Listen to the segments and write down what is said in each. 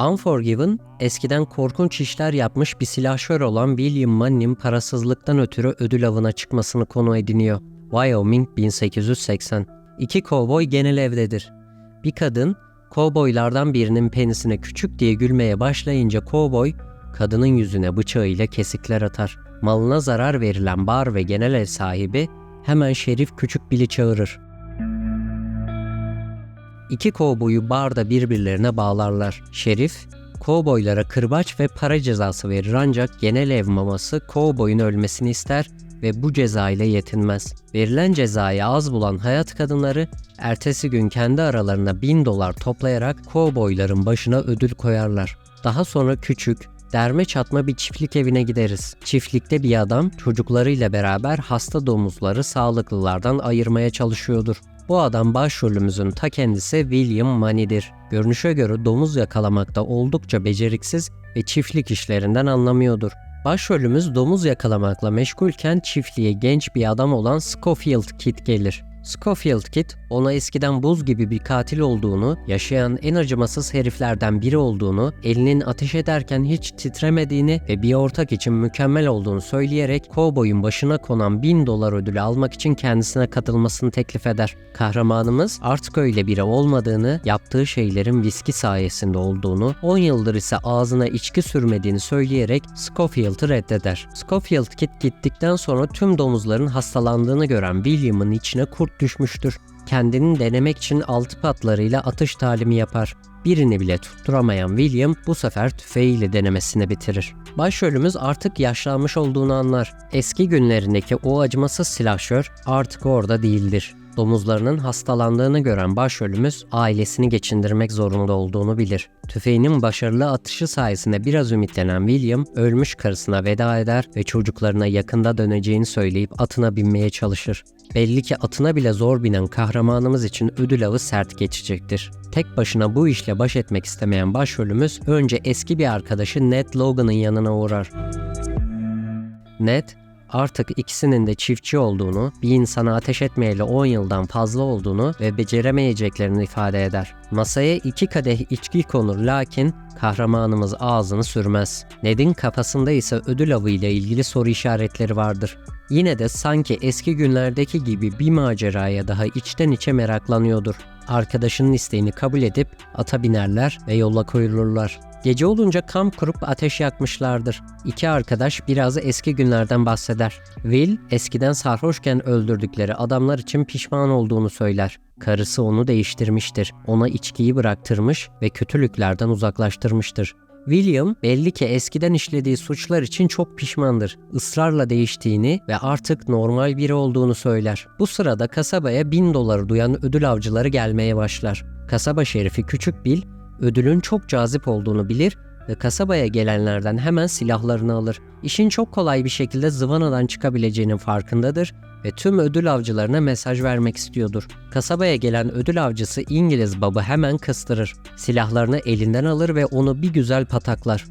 Unforgiven, eskiden korkunç işler yapmış bir silahşör olan William Money'nin parasızlıktan ötürü ödül avına çıkmasını konu ediniyor. Wyoming 1880 İki kovboy genel evdedir. Bir kadın, kovboylardan birinin penisine küçük diye gülmeye başlayınca kovboy, kadının yüzüne bıçağıyla kesikler atar. Malına zarar verilen bar ve genel ev sahibi hemen Şerif Küçük Bill'i çağırır. İki kovboyu barda birbirlerine bağlarlar. Şerif, kovboylara kırbaç ve para cezası verir ancak genel ev maması kovboyun ölmesini ister ve bu ceza ile yetinmez. Verilen cezayı az bulan hayat kadınları ertesi gün kendi aralarına bin dolar toplayarak kovboyların başına ödül koyarlar. Daha sonra küçük, derme çatma bir çiftlik evine gideriz. Çiftlikte bir adam çocuklarıyla beraber hasta domuzları sağlıklılardan ayırmaya çalışıyordur. Bu adam başrolümüzün ta kendisi William Money'dir. Görünüşe göre domuz yakalamakta oldukça beceriksiz ve çiftlik işlerinden anlamıyordur. Başrolümüz domuz yakalamakla meşgulken çiftliğe genç bir adam olan Scofield Kid gelir. Scofield Kid ona eskiden buz gibi bir katil olduğunu, yaşayan en acımasız heriflerden biri olduğunu, elinin ateş ederken hiç titremediğini ve bir ortak için mükemmel olduğunu söyleyerek kovboyun başına konan 1000 dolar ödülü almak için kendisine katılmasını teklif eder. Kahramanımız artık öyle biri olmadığını, yaptığı şeylerin viski sayesinde olduğunu, 10 yıldır ise ağzına içki sürmediğini söyleyerek Scofield'ı reddeder. Scofield Kid gittikten sonra tüm domuzların hastalandığını gören William'ın içine kurt düşmüştür. Kendini denemek için altı patlarıyla atış talimi yapar. Birini bile tutturamayan William bu sefer tüfeğiyle denemesini bitirir. Başrolümüz artık yaşlanmış olduğunu anlar. Eski günlerindeki o acımasız silahşör artık orada değildir. Domuzlarının hastalandığını gören başrolümüz ailesini geçindirmek zorunda olduğunu bilir. Tüfeğinin başarılı atışı sayesinde biraz ümitlenen William ölmüş karısına veda eder ve çocuklarına yakında döneceğini söyleyip atına binmeye çalışır. Belli ki atına bile zor binen kahramanımız için ödül avı sert geçecektir. Tek başına bu işle baş etmek istemeyen başrolümüz önce eski bir arkadaşı Ned Logan'ın yanına uğrar. Ned, artık ikisinin de çiftçi olduğunu, bir insana ateş etmeyeli 10 yıldan fazla olduğunu ve beceremeyeceklerini ifade eder. Masaya iki kadeh içki konur lakin kahramanımız ağzını sürmez. Ned'in kafasında ise ödül avı ile ilgili soru işaretleri vardır. Yine de sanki eski günlerdeki gibi bir maceraya daha içten içe meraklanıyordur. Arkadaşının isteğini kabul edip ata binerler ve yola koyulurlar. Gece olunca kamp kurup ateş yakmışlardır. İki arkadaş biraz eski günlerden bahseder. Will eskiden sarhoşken öldürdükleri adamlar için pişman olduğunu söyler. Karısı onu değiştirmiştir. Ona içkiyi bıraktırmış ve kötülüklerden uzaklaştırmıştır. William belli ki eskiden işlediği suçlar için çok pişmandır. Israrla değiştiğini ve artık normal biri olduğunu söyler. Bu sırada kasabaya bin doları duyan ödül avcıları gelmeye başlar. Kasaba şerifi Küçük Bill ödülün çok cazip olduğunu bilir ve kasabaya gelenlerden hemen silahlarını alır. İşin çok kolay bir şekilde zıvanadan çıkabileceğinin farkındadır ve tüm ödül avcılarına mesaj vermek istiyordur. Kasabaya gelen ödül avcısı İngiliz babı hemen kıstırır. Silahlarını elinden alır ve onu bir güzel pataklar.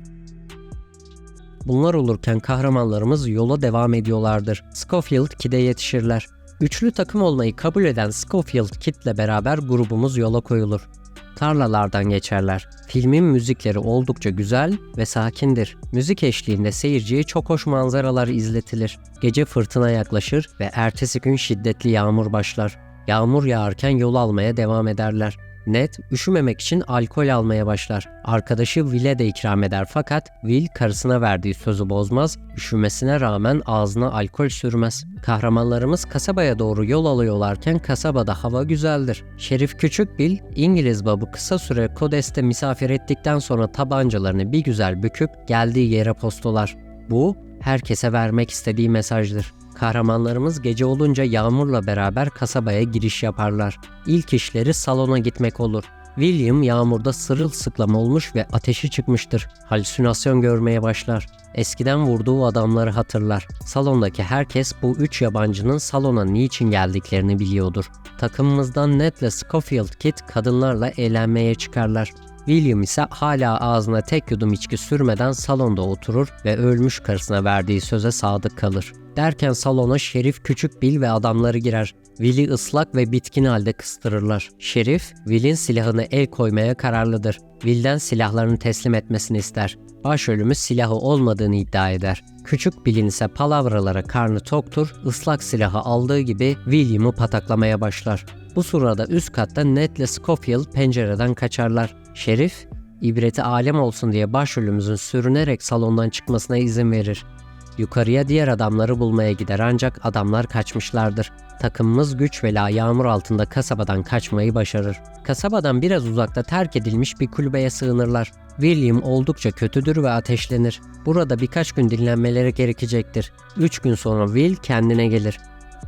Bunlar olurken kahramanlarımız yola devam ediyorlardır. Scofield Kid'e yetişirler. Üçlü takım olmayı kabul eden Scofield Kid'le beraber grubumuz yola koyulur tarlalardan geçerler. Filmin müzikleri oldukça güzel ve sakindir. Müzik eşliğinde seyirciye çok hoş manzaralar izletilir. Gece fırtına yaklaşır ve ertesi gün şiddetli yağmur başlar. Yağmur yağarken yol almaya devam ederler. Ned üşümemek için alkol almaya başlar. Arkadaşı Will'e de ikram eder fakat Will karısına verdiği sözü bozmaz, üşümesine rağmen ağzına alkol sürmez. Kahramanlarımız kasabaya doğru yol alıyorlarken kasabada hava güzeldir. Şerif Küçük Bill, İngiliz babı kısa süre Kodes'te misafir ettikten sonra tabancalarını bir güzel büküp geldiği yere postolar. Bu herkese vermek istediği mesajdır. Kahramanlarımız gece olunca Yağmur'la beraber kasabaya giriş yaparlar. İlk işleri salona gitmek olur. William yağmurda sırılsıklam olmuş ve ateşi çıkmıştır. Halüsinasyon görmeye başlar. Eskiden vurduğu adamları hatırlar. Salondaki herkes bu üç yabancının salona niçin geldiklerini biliyordur. Takımımızdan Ned ile Scofield Kid kadınlarla eğlenmeye çıkarlar. William ise hala ağzına tek yudum içki sürmeden salonda oturur ve ölmüş karısına verdiği söze sadık kalır. Derken salona Şerif Küçük Bill ve adamları girer. Will'i ıslak ve bitkin halde kıstırırlar. Şerif, Will'in silahını el koymaya kararlıdır. Will'den silahlarını teslim etmesini ister. Başrolümüz silahı olmadığını iddia eder. Küçük Bill'in ise palavralara karnı toktur, ıslak silahı aldığı gibi William'ı pataklamaya başlar. Bu sırada üst katta Ned ile Scofield pencereden kaçarlar. Şerif, ibreti alem olsun diye başrolümüzün sürünerek salondan çıkmasına izin verir. Yukarıya diğer adamları bulmaya gider ancak adamlar kaçmışlardır. Takımımız güç ve la yağmur altında kasabadan kaçmayı başarır. Kasabadan biraz uzakta terk edilmiş bir kulübeye sığınırlar. William oldukça kötüdür ve ateşlenir. Burada birkaç gün dinlenmeleri gerekecektir. Üç gün sonra Will kendine gelir.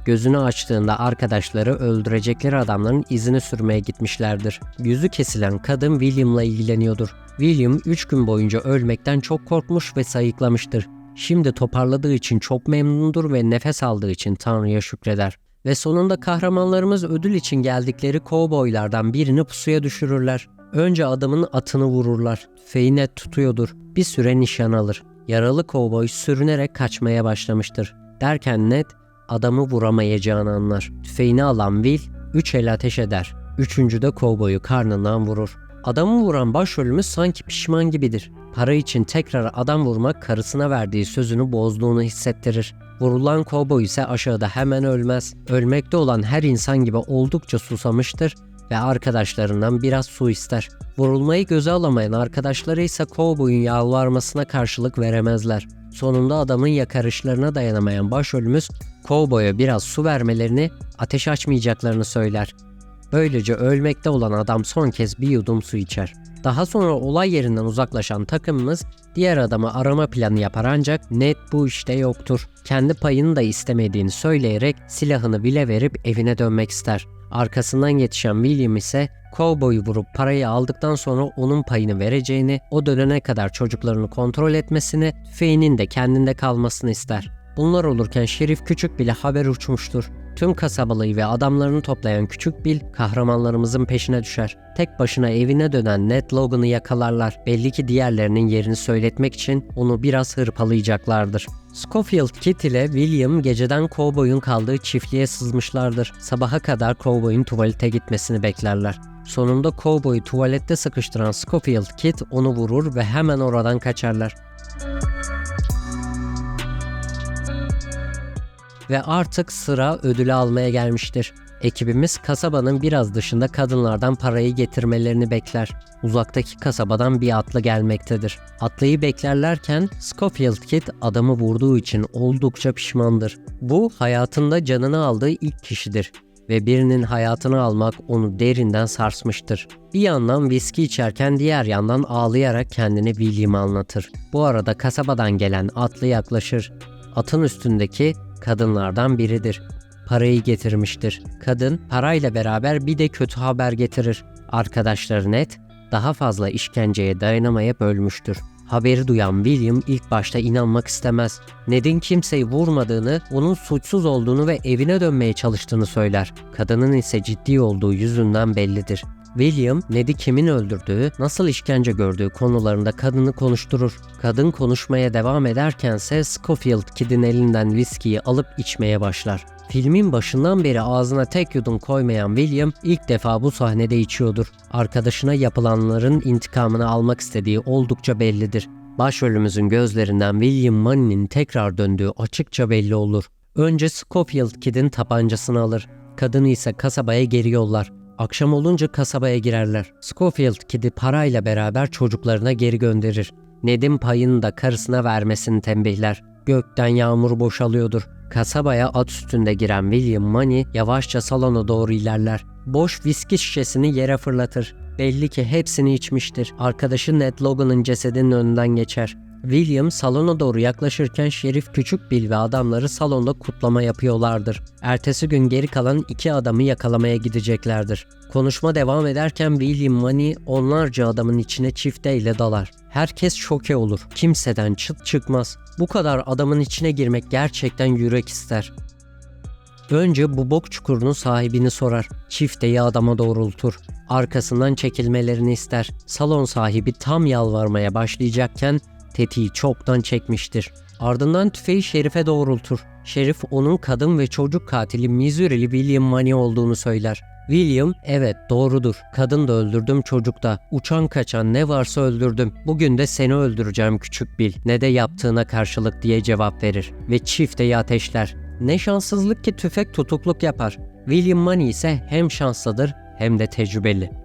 Gözünü açtığında arkadaşları öldürecekleri adamların izini sürmeye gitmişlerdir. Yüzü kesilen kadın William'la ilgileniyordur. William 3 gün boyunca ölmekten çok korkmuş ve sayıklamıştır. Şimdi toparladığı için çok memnundur ve nefes aldığı için Tanrı'ya şükreder. Ve sonunda kahramanlarımız ödül için geldikleri kovboylardan birini pusuya düşürürler. Önce adamın atını vururlar. Net tutuyordur. Bir süre nişan alır. Yaralı kovboy sürünerek kaçmaya başlamıştır. Derken Ned adamı vuramayacağını anlar. Tüfeğini alan Will üç el ateş eder. Üçüncü de kovboyu karnından vurur. Adamı vuran başrolümüz sanki pişman gibidir. Para için tekrar adam vurmak karısına verdiği sözünü bozduğunu hissettirir. Vurulan kovboy ise aşağıda hemen ölmez. Ölmekte olan her insan gibi oldukça susamıştır ve arkadaşlarından biraz su ister. Vurulmayı göze alamayan arkadaşları ise kovboyun yalvarmasına karşılık veremezler. Sonunda adamın yakarışlarına dayanamayan başrolümüz kovboya biraz su vermelerini, ateş açmayacaklarını söyler. Böylece ölmekte olan adam son kez bir yudum su içer. Daha sonra olay yerinden uzaklaşan takımımız diğer adamı arama planı yapar ancak Ned bu işte yoktur. Kendi payını da istemediğini söyleyerek silahını bile verip evine dönmek ister. Arkasından yetişen William ise kovboyu vurup parayı aldıktan sonra onun payını vereceğini, o dönene kadar çocuklarını kontrol etmesini, tüfeğinin de kendinde kalmasını ister. Bunlar olurken Şerif Küçük bile haber uçmuştur. Tüm kasabalıyı ve adamlarını toplayan Küçük Bill kahramanlarımızın peşine düşer. Tek başına evine dönen Ned Logan'ı yakalarlar. Belli ki diğerlerinin yerini söyletmek için onu biraz hırpalayacaklardır. Scofield Kit ile William geceden kovboyun kaldığı çiftliğe sızmışlardır. Sabaha kadar kovboyun tuvalete gitmesini beklerler. Sonunda kovboyu tuvalette sıkıştıran Scofield Kit onu vurur ve hemen oradan kaçarlar. Ve artık sıra ödülü almaya gelmiştir. Ekibimiz kasabanın biraz dışında kadınlardan parayı getirmelerini bekler. Uzaktaki kasabadan bir atlı gelmektedir. Atlıyı beklerlerken Scofield Kid adamı vurduğu için oldukça pişmandır. Bu hayatında canını aldığı ilk kişidir ve birinin hayatını almak onu derinden sarsmıştır. Bir yandan viski içerken diğer yandan ağlayarak kendini William'a anlatır. Bu arada kasabadan gelen atlı yaklaşır. Atın üstündeki kadınlardan biridir. Parayı getirmiştir. Kadın parayla beraber bir de kötü haber getirir. Arkadaşları Ned daha fazla işkenceye dayanamayıp ölmüştür. Haberi duyan William ilk başta inanmak istemez. Ned'in kimseyi vurmadığını, onun suçsuz olduğunu ve evine dönmeye çalıştığını söyler. Kadının ise ciddi olduğu yüzünden bellidir. William, Ned'i kimin öldürdüğü, nasıl işkence gördüğü konularında kadını konuşturur. Kadın konuşmaya devam ederkense Scofield Kid'in elinden viskiyi alıp içmeye başlar. Filmin başından beri ağzına tek yudum koymayan William ilk defa bu sahnede içiyordur. Arkadaşına yapılanların intikamını almak istediği oldukça bellidir. Başrolümüzün gözlerinden William Money'nin tekrar döndüğü açıkça belli olur. Önce Scofield Kid'in tabancasını alır. Kadını ise kasabaya geri yollar. Akşam olunca kasabaya girerler. Scofield Kid'i parayla beraber çocuklarına geri gönderir. Ned'in payını da karısına vermesini tembihler. Gökten yağmur boşalıyordur. Kasabaya at üstünde giren William Money yavaşça salona doğru ilerler. Boş viski şişesini yere fırlatır. Belli ki hepsini içmiştir. Arkadaşı Ned Logan'ın cesedinin önünden geçer. William salona doğru yaklaşırken Şerif Küçük Bill ve adamları salonda kutlama yapıyorlardır. Ertesi gün geri kalan iki adamı yakalamaya gideceklerdir. Konuşma devam ederken William Money onlarca adamın içine çifteyle dalar. Herkes şoke olur. Kimseden çıt çıkmaz. Bu kadar adamın içine girmek gerçekten yürek ister. Önce bu bok çukurunun sahibini sorar. Çifteyi adama doğrultur. Arkasından çekilmelerini ister. Salon sahibi tam yalvarmaya başlayacakken tetiği çoktan çekmiştir. Ardından tüfeği Şerif'e doğrultur. Şerif onun kadın ve çocuk katili Missouri'li William Money olduğunu söyler. William, evet doğrudur. Kadın da öldürdüm çocuk da. Uçan kaçan ne varsa öldürdüm. Bugün de seni öldüreceğim küçük Bill. Ne de yaptığına karşılık diye cevap verir. Ve çifteyi ateşler. Ne şanssızlık ki tüfek tutukluk yapar. William Money ise hem şanslıdır hem de tecrübeli.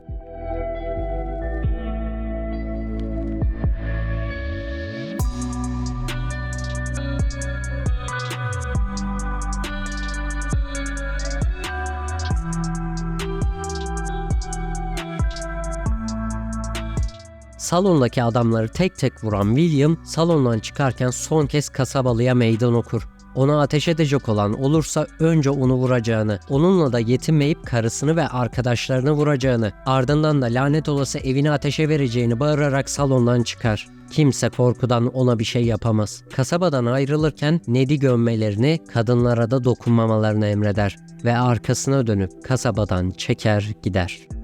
Salondaki adamları tek tek vuran William salondan çıkarken son kez kasabalıya meydan okur. Ona ateş edecek olan olursa önce onu vuracağını, onunla da yetinmeyip karısını ve arkadaşlarını vuracağını, ardından da lanet olası evini ateşe vereceğini bağırarak salondan çıkar. Kimse korkudan ona bir şey yapamaz. Kasabadan ayrılırken Ned'i gömmelerini, kadınlara da dokunmamalarını emreder ve arkasına dönüp kasabadan çeker gider.